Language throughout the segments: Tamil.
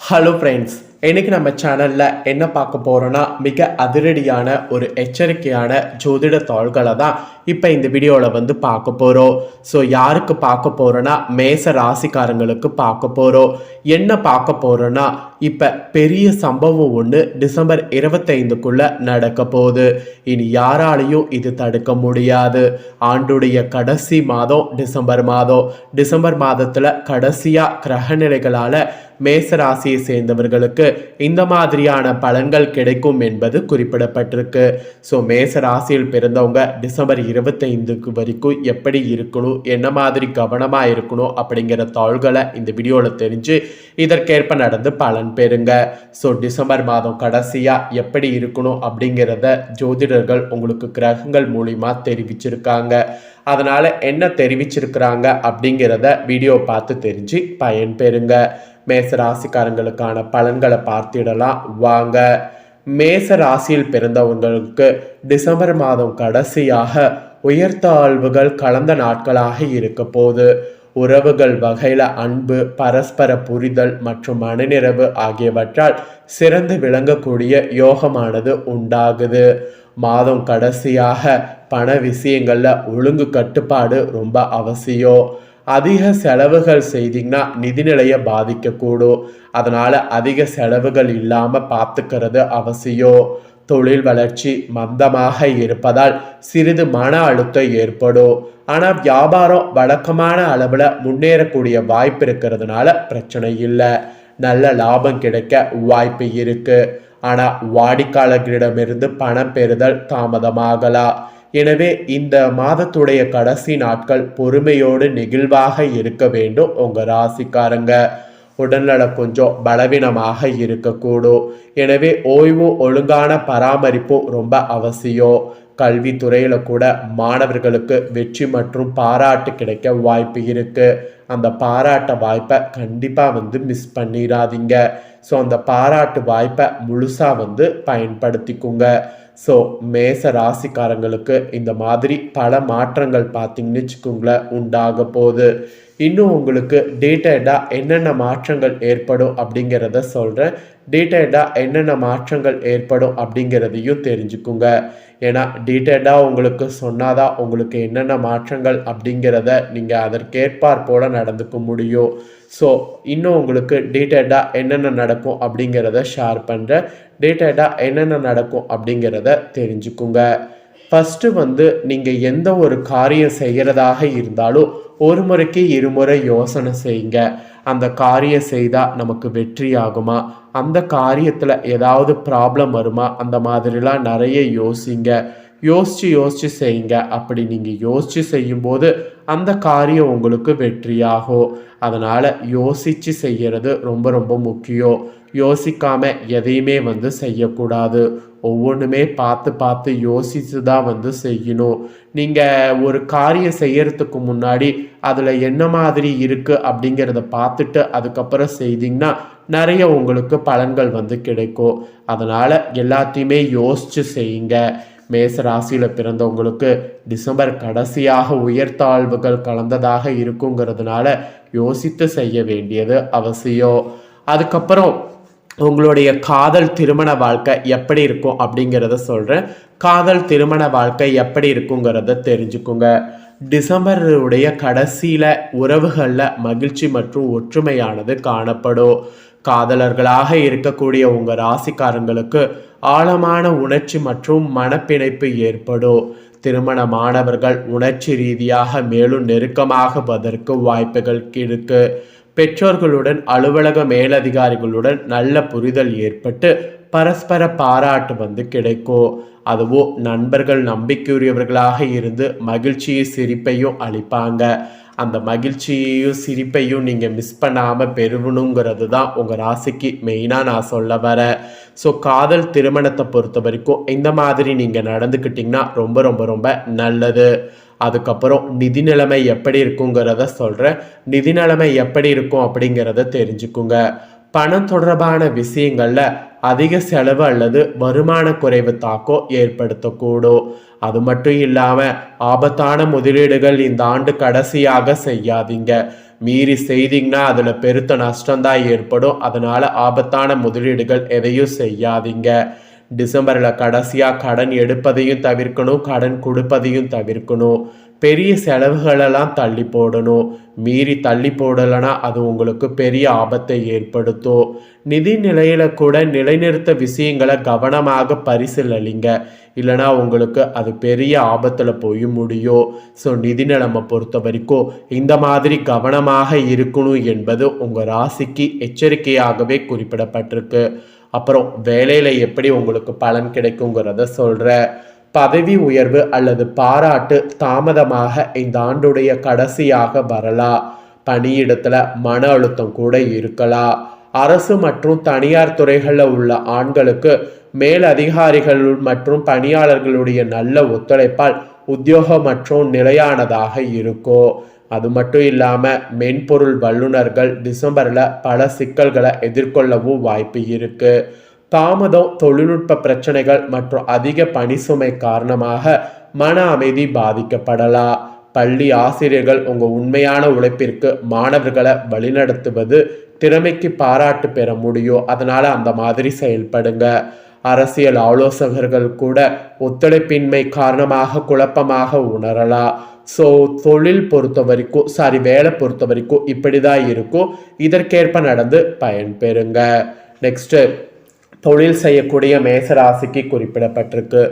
ஹலோ ஃப்ரெண்ட்ஸ் இன்னைக்கு நம்ம சேனலில் என்ன பார்க்க போகிறோன்னா மிக அதிரடியான ஒரு எச்சரிக்கையான ஜோதிட தாள்களை தான் இப்போ இந்த வீடியோவில் வந்து பார்க்க போகிறோம் ஸோ யாருக்கு பார்க்க போகிறோன்னா மேச ராசிக்காரங்களுக்கு பார்க்க போகிறோம் என்ன பார்க்க போகிறோன்னா இப்போ பெரிய சம்பவம் ஒன்று டிசம்பர் இருபத்தைந்துக்குள்ளே நடக்க போகுது. இனி யாராலையும் இது தடுக்க முடியாது. ஆண்டுடைய கடைசி மாதம் டிசம்பர் மாதம். டிசம்பர் மாதத்தில் கடைசியாக கிரகநிலைகளால் மேச ராசியை சேர்ந்தவர்களுக்கு இந்த மாதிரியான பலன்கள் கிடைக்கும் என்பது குறிப்பிடப்பட்டிருக்கு. ஸோ மேச ராசியில் பிறந்தவங்க டிசம்பர் இருபத்தைந்துக்கு வரைக்கும் எப்படி இருக்கணும் என்ன மாதிரி கவனமாக இருக்கணும் அப்படிங்கிற தாள்களை இந்த வீடியோவில் தெரிஞ்சு இதற்கேற்ப நடந்து பலன் பெறுங்க ஸோ டிசம்பர் மாதம் கடைசியாக எப்படி இருக்கணும் அப்படிங்கிறத ஜோதிடர்கள் உங்களுக்கு கிரகங்கள் மூலிமா தெரிவிச்சிருக்காங்க. அதனால் என்ன தெரிவிச்சிருக்கிறாங்க அப்படிங்கிறத வீடியோ பார்த்து தெரிஞ்சு பயன்பெறுங்க. மேச ராசிக்காரங்களுக்கான பலன்களை பார்த்திடலாம். வாங்க. மேச ராசியில் பிறந்தவங்களுக்கு டிசம்பர் மாதம் கடைசியாக உயர்த்தாழ்வுகள் கலந்த நாட்களாக இருக்க போது உறவுகள் வகையில் அன்பு பரஸ்பர புரிதல் மற்றும் மனநிறைவு ஆகியவற்றால் சிறந்து விளங்கக்கூடிய யோகமானது உண்டாகுது. மாதம் கடைசியாக பண விஷயங்களில் ஒழுங்கு கட்டுப்பாடு ரொம்ப அவசியம். அதிக செலவுகள் செய்தீங்கன்னா நிதிநிலையை பாதிக்கக்கூடும். அதனால் அதிக செலவுகள் இல்லாமல் பார்த்துக்கிறது அவசியம். தொழில் வளர்ச்சி மந்தமாக இருப்பதால் சிறிது மன அழுத்தம் ஏற்படும். ஆனால் வியாபாரம் வழக்கமான அளவில் முன்னேறக்கூடிய வாய்ப்பு இருக்கிறதுனால பிரச்சனை இல்லை. நல்ல லாபம் கிடைக்க வாய்ப்பு இருக்கு. ஆனால் வாடிக்கையாளர்களிடமிருந்து பணம் பெறுதல் தாமதமாகலாம். எனவே இந்த மாதத்துடைய கடைசி நாட்கள் பொறுமையோடு நெகிழ்வாக இருக்க வேண்டும் உங்கள் ராசிக்காரங்க. உடல்நலம் கொஞ்சம் பலவீனமாக இருக்கக்கூடும். எனவே ஓய்வு ஒழுங்கான பராமரிப்பும் ரொம்ப அவசியம். கல்வித்துறையில் கூட மாணவர்களுக்கு வெற்றி மற்றும் பாராட்டு கிடைக்க வாய்ப்பு இருக்குது அந்த பாராட்ட வாய்ப்பை கண்டிப்பாக வந்து மிஸ் பண்ணிடாதீங்க ஸோ அந்த பாராட்டு வாய்ப்பை முழுசாக வந்து பயன்படுத்திக்குங்க. ஸோ மேச ராசிக்காரங்களுக்கு இந்த மாதிரி பல மாற்றங்கள் பார்த்தீங்கன்னு வச்சுக்கோங்களேன் உண்டாக போகுது. இன்னும் உங்களுக்கு டீட்டெயில்டாக என்னென்ன மாற்றங்கள் ஏற்படும் அப்படிங்கிறத சொல்கிறேன் டீட்டெயில்டாக என்னென்ன மாற்றங்கள் ஏற்படும் அப்படிங்கிறதையும் தெரிஞ்சுக்குங்க. ஏன்னா டீட்டெயில்டாக உங்களுக்கு சொன்னாதான் உங்களுக்கு என்னென்ன மாற்றங்கள் அப்படிங்கிறத நீங்கள் அதற்கேற்பார் போல் நடந்துக்க முடியும். ஸோ இன்னும் உங்களுக்கு டீட்டெயில்டாக என்னென்ன நடக்கும் அப்படிங்கிறத ஷேர் பண்ணுறேன் டீட்டெயில்டாக என்னென்ன நடக்கும் அப்படிங்கிறத தெரிஞ்சுக்குங்க. ஃபஸ்ட்டு வந்து நீங்கள் எந்த ஒரு காரியம் செய்கிறதாக இருந்தாலும் ஒரு முறைக்கு இருமுறை யோசனை செய்யுங்க. அந்த காரியம் செய்தால் நமக்கு வெற்றி ஆகுமா அந்த காரியத்தில் ஏதாவது ப்ராப்ளம் வருமா? அந்த மாதிரிலாம் நிறைய யோசிங்க. யோசித்து யோசித்து செய்யுங்க. அப்படி நீங்கள் யோசித்து செய்யும்போது அந்த காரியம் உங்களுக்கு வெற்றியாகும். அதனால் யோசித்து செய்கிறது ரொம்ப ரொம்ப முக்கியம். யோசிக்காமல் எதையுமே வந்து செய்யக்கூடாது. ஒவ்வொன்றுமே பார்த்து பார்த்து யோசித்து தான் வந்து செய்யணும். நீங்கள் ஒரு காரியம் செய்யறதுக்கு முன்னாடி அதில் என்ன மாதிரி இருக்குது அப்படிங்கிறத பார்த்துட்டு அதுக்கப்புறம் செய்தீங்கன்னா நிறைய உங்களுக்கு பலன்கள் வந்து கிடைக்கும். அதனால் எல்லாத்தையுமே யோசித்து செய்யுங்க. மேச ராசியில் பிறந்தவங்களுக்கு டிசம்பர் கடைசியாக உயர்த்தாழ்வுகள் கலந்ததாக இருக்குங்கிறதுனால யோசித்து செய்ய வேண்டியது அவசியம். அதுக்கப்புறம் உங்களுடைய காதல் திருமண வாழ்க்கை எப்படி இருக்கும் அப்படிங்கிறத சொல்கிறேன் காதல் திருமண வாழ்க்கை எப்படி இருக்குங்கிறத தெரிஞ்சுக்குங்க. டிசம்பருடைய கடைசியில் உறவுகளில் மகிழ்ச்சி மற்றும் ஒற்றுமையானது காணப்படும். காதலர்களாக இருக்கக்கூடிய உங்கள் ராசிக்காரங்களுக்கு ஆழமான உணர்ச்சி மற்றும் மனப்பிணைப்பு ஏற்படும். திருமணமானவர்கள் உணர்ச்சி ரீதியாக மேலும் நெருக்கமாகுவதற்கு வாய்ப்புகள் இருக்குது பெற்றோர்களுடன் அலுவலக மேலதிகாரிகளுடன் நல்ல புரிதல் ஏற்பட்டு பரஸ்பர பாராட்டு வந்து கிடைக்கும். அதுவும் நண்பர்கள் நம்பிக்கையுரியவர்களாக இருந்து மகிழ்ச்சியை சிரிப்பையும் அளிப்பாங்க. அந்த மகிழ்ச்சியையும் சிரிப்பையும் நீங்கள் மிஸ் பண்ணாமல் பெறணுங்கிறது தான் உங்கள் ராசிக்கு மெயினாக நான் சொல்ல வரேன் ஸோ காதல் திருமணத்தை பொறுத்த வரைக்கும் இந்த மாதிரி நீங்கள் நடந்துக்கிட்டிங்கன்னா ரொம்ப ரொம்ப ரொம்ப நல்லது. அதுக்கப்புறம் நிதி நிலைமை எப்படி இருக்குங்கிறத சொல்கிறேன் நிதி நிலைமை எப்படி இருக்கும் அப்படிங்கிறத தெரிஞ்சுக்குங்க. பணம் தொடர்பான விஷயங்களில் அதிக செலவு அல்லது வருமான குறைவு தாக்கம் ஏற்படுத்தக்கூடும். அது மட்டும் இல்லாமல் ஆபத்தான முதலீடுகள் இந்த ஆண்டு கடைசியாக செய்யாதீங்க. மீறி செய்தீங்கன்னா அதில் பெருத்த நஷ்டம்தான் ஏற்படும். அதனால் ஆபத்தான முதலீடுகள் எதையும் செய்யாதீங்க. டிசம்பரில் கடைசியாக கடன் எடுப்பதையும் தவிர்க்கணும் கடன் கொடுப்பதையும் தவிர்க்கணும். பெரிய செலவுகளெல்லாம் தள்ளி போடணும். மீறி தள்ளி போடலைன்னா அது உங்களுக்கு பெரிய ஆபத்தை ஏற்படுத்தும். நிதி நிலையில கூட நிலைநிறுத்த விஷயங்களை கவனமாக பரிசீலிங்க இல்லைனா உங்களுக்கு அது பெரிய ஆபத்தில் போய் முடியும். ஸோ நிதி நிலைமை பொறுத்த வரைக்கும் இந்த மாதிரி கவனமாக இருக்கணும் என்பது உங்கள் ராசிக்கு எச்சரிக்கையாகவே குறிப்பிடப்பட்டிருக்கு. அப்புறம் வேலையில் எப்படி உங்களுக்கு பலன் கிடைக்குங்கிறத சொல்கிறேன் பதவி உயர்வு அல்லது பாராட்டு தாமதமாக இந்த ஆண்டுடைய கடைசியாக வரலாம். பணியிடத்துல மன அழுத்தம் கூட இருக்கலாம். அரசு மற்றும் தனியார் துறைகளில் உள்ள ஆண்களுக்கு மேல் அதிகாரிகள் மற்றும் பணியாளர்களுடைய நல்ல ஒத்துழைப்பால் உத்தியோகம் மற்றும் நிலையானதாக இருக்கும். அது மட்டும் இல்லாமல் மென்பொருள் வல்லுநர்கள் டிசம்பரில் பல சிக்கல்களை எதிர்கொள்ளவும் வாய்ப்பு இருக்குது தாமதம் தொழில்நுட்ப பிரச்சனைகள் மற்றும் அதிக பணி சுமை காரணமாக மன அமைதி பாதிக்கப்படலாம். பள்ளி ஆசிரியர்கள் உங்கள் உண்மையான உழைப்பிற்கு மாணவர்களை வழிநடத்துவது திறமைக்கு பாராட்டு பெற முடியும். அதனால் அந்த மாதிரி செயல்படுங்க. அரசியல் ஆலோசகர்கள் கூட ஒத்துழைப்பின்மை காரணமாக குழப்பமாக உணரலாம் ஸோ தொழில் பொறுத்த வரைக்கும் சாரி வேலை பொறுத்த வரைக்கும் இப்படி தான் இருக்கும். இதற்கேற்ப நடந்து பயன்பெறுங்க நெக்ஸ்ட்டு தொழில் செய்யக்கூடிய மேசராசிக்கு குறிப்பிடப்பட்டிருக்கு.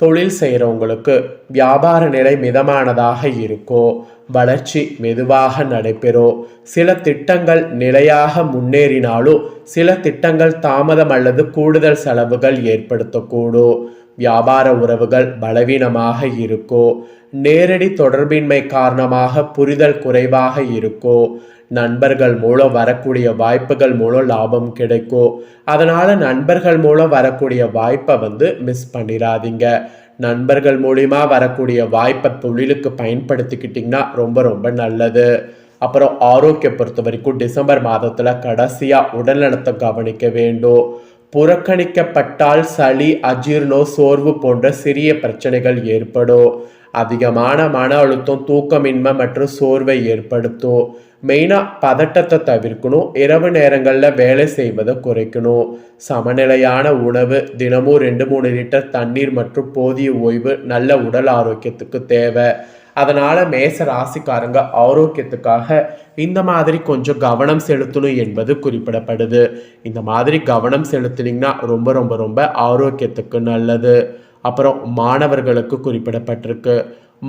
தொழில் செய்கிறவங்களுக்கு வியாபார நிலை மிதமானதாக இருக்கும் வளர்ச்சி மெதுவாக நடைபெறும் சில திட்டங்கள் நிலையாக முன்னேறினாலும் சில திட்டங்கள் தாமதம் அல்லது கூடுதல் செலவுகள் ஏற்படுத்தக்கூடும் வியாபார உறவுகள் பலவீனமாக இருக்கும் நேரடி தொடர்பின்மை காரணமாக புரிதல் குறைவாக இருக்கோ நண்பர்கள் மூலம் வரக்கூடிய வாய்ப்புகள் மூலம் லாபம் கிடைக்கும் அதனால் நண்பர்கள் மூலம் வரக்கூடிய வாய்ப்பை வந்து மிஸ் பண்ணிடாதீங்க நண்பர்கள் மூலிமா வரக்கூடிய வாய்ப்பை தொழிலுக்கு பயன்படுத்திக்கிட்டிங்கன்னா ரொம்ப ரொம்ப நல்லது. அப்புறம் ஆரோக்கியம் பொறுத்த வரைக்கும் டிசம்பர் மாதத்தில் கடைசியாக உடல்நலத்தை கவனிக்க வேண்டும். புறக்கணிக்கப்பட்டால் சளி அஜீர்ணோ சோர்வு போன்ற சிறிய பிரச்சனைகள் ஏற்படும். அதிகமான மன அழுத்தம் தூக்கமின்மை மற்றும் சோர்வை ஏற்படுத்தும். மெயினாக பதட்டத்தை தவிர்க்கணும். இரவு நேரங்களில் வேலை செய்வதை குறைக்கணும். சமநிலையான உணவு தினமும் ரெண்டு மூணு லிட்டர் தண்ணீர் மற்றும் போதிய ஓய்வு நல்ல உடல் ஆரோக்கியத்துக்கு தேவை. அதனால் மேச ராசிக்காரங்க ஆரோக்கியத்துக்காக இந்த மாதிரி கொஞ்சம் கவனம் செலுத்தணும் என்பது குறிப்பிடப்படுது. இந்த மாதிரி கவனம் செலுத்தினீங்கன்னா ரொம்ப ரொம்ப ரொம்ப ஆரோக்கியத்துக்கு நல்லது. அப்புறம் மாணவர்களுக்கு குறிப்பிடப்பட்டிருக்கு.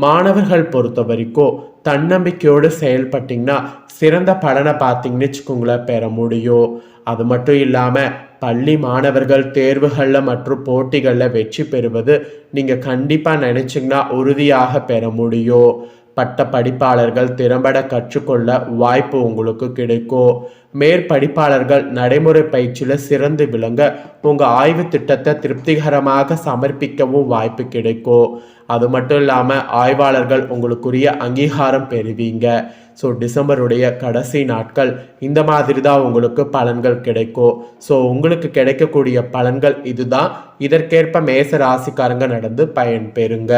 மாணவர்கள் பொறுத்த வரைக்கும் தன்னம்பிக்கையோடு செயல்பட்டிங்கன்னா சிறந்த பலனை பார்த்தீங்கன்னு வச்சுக்கோங்களேன் பெற முடியும். அது மட்டும் இல்லாமல் பள்ளி மாணவர்கள் தேர்வுகளில் மற்றும் போட்டிகளில் வெற்றி பெறுவது நீங்கள் கண்டிப்பாக நினச்சிங்கன்னா உறுதியாக பெற முடியும். பட்ட படிப்பாளர்கள் திறம்பட கற்றுக்கொள்ள வாய்ப்பு உங்களுக்கு கிடைக்கும். மேற்படிப்பாளர்கள் நடைமுறை பயிற்சியில் சிறந்து விளங்க உங்கள் ஆய்வு திட்டத்தை திருப்திகரமாக சமர்ப்பிக்கவும் வாய்ப்பு கிடைக்கும். அது மட்டும் இல்லாமல் ஆய்வாளர்கள் உங்களுக்குரிய அங்கீகாரம் பெறுவீங்க. ஸோ டிசம்பருடைய கடைசி நாட்கள் இந்த மாதிரி தான் உங்களுக்கு பலன்கள் கிடைக்கும். ஸோ உங்களுக்கு கிடைக்கக்கூடிய பலன்கள் இதுதான். இதற்கேற்ப மேச ராசிக்காரங்க நடந்து பயன்பெறுங்க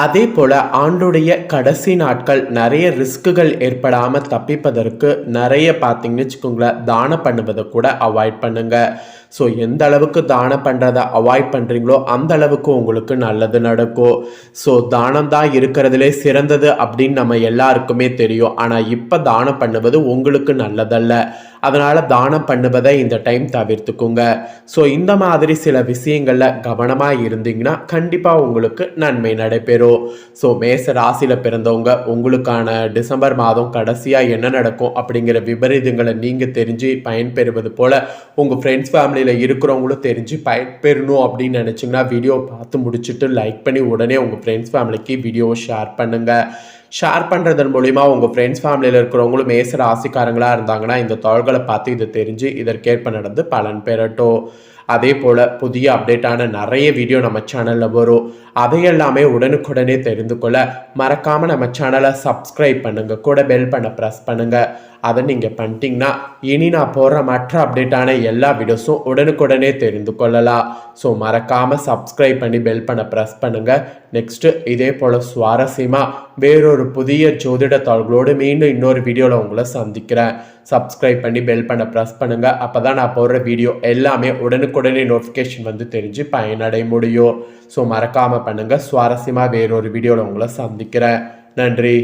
அதே போல் ஆண்டுடைய கடைசி நாட்கள் நிறைய ரிஸ்க்குகள் ஏற்படாமல் தப்பிப்பதற்கு நிறைய பார்த்தீங்கன்னு வச்சுக்கோங்களேன் தானம் பண்ணுவதை கூட அவாய்ட் பண்ணுங்கள் ஸோ எந்த அளவுக்கு தானம் பண்ணுறதை அவாய்ட் பண்ணுறீங்களோ அந்த அளவுக்கு உங்களுக்கு நல்லது நடக்கும். ஸோ தானம் தான் இருக்கிறதுலே சிறந்தது அப்படின்னு நம்ம எல்லாருக்குமே தெரியும். ஆனால் இப்போ தானம் பண்ணுவது உங்களுக்கு நல்லதல்ல. அதனால் தானம் பண்ணுவதை இந்த டைம் தவிர்த்துக்குங்க. ஸோ இந்த மாதிரி சில விஷயங்களில் கவனமாக இருந்தீங்கன்னா கண்டிப்பாக உங்களுக்கு நன்மை நடைபெறும். ஸோ மேச ராசியில் பிறந்தவங்க உங்களுக்கான டிசம்பர் மாதம் கடைசியாக என்ன நடக்கும் அப்படிங்கிற விபரீதங்களை நீங்கள் தெரிஞ்சு பயன்பெறுவது போல் உங்கள் ஃப்ரெண்ட்ஸ் ஃபேமிலியில் இருக்கிறவங்களும் தெரிஞ்சு பயன்பெறணும் அப்படின்னு நினச்சிங்கன்னா வீடியோ பார்த்து முடிச்சுட்டு லைக் பண்ணி உடனே உங்கள் ஃப்ரெண்ட்ஸ் ஃபேமிலிக்கு வீடியோவை ஷேர் பண்ணுங்கள் ஷேர் பண்ணுறதன் மூலிமா உங்கள் ஃப்ரெண்ட்ஸ் ஃபேமிலியில் இருக்கிறவங்களும் மேச ராசிக்காரங்களாக இருந்தாங்கன்னா இந்த தாள்களை பார்த்து இது தெரிஞ்சு இதற்கேற்ப நடந்து பலன் பெறட்டும். அதே போல் புதிய அப்டேட்டான நிறைய வீடியோ நம்ம சேனலில் வரும். அதையெல்லாமே உடனுக்குடனே தெரிந்து கொள்ள மறக்காமல் நம்ம சேனலை சப்ஸ்கிரைப் பண்ணுங்கள் கூட பெல் பண்ண ப்ரெஸ் பண்ணுங்கள் அதை நீங்கள் பண்ணிட்டீங்கன்னா இனி நான் போடுற மற்ற அப்டேட்டான எல்லா வீடியோஸும் உடனுக்குடனே தெரிந்து கொள்ளலாம். ஸோ மறக்காமல் சப்ஸ்கிரைப் பண்ணி பெல் பண்ண ப்ரெஸ் பண்ணுங்கள் நெக்ஸ்ட்டு இதே போல் சுவாரஸ்யமாக வேறொரு புதிய ஜோதிட தாள்களோடு மீண்டும் இன்னொரு வீடியோவில் உங்களை சந்திக்கிறேன். சப்ஸ்கிரைப் பண்ணி பெல் பண்ண ப்ரெஸ் பண்ணுங்கள் அப்போ தான் நான் போடுற வீடியோ எல்லாமே உடனுக்குடனே நோட்டிஃபிகேஷன் வந்து தெரிஞ்சு பயனடைய முடியும். ஸோ மறக்காமல் பண்ணுங்கள் சுவாரஸ்யமாக வேறொரு வீடியோவில் உங்களை சந்திக்கிறேன். நன்றி.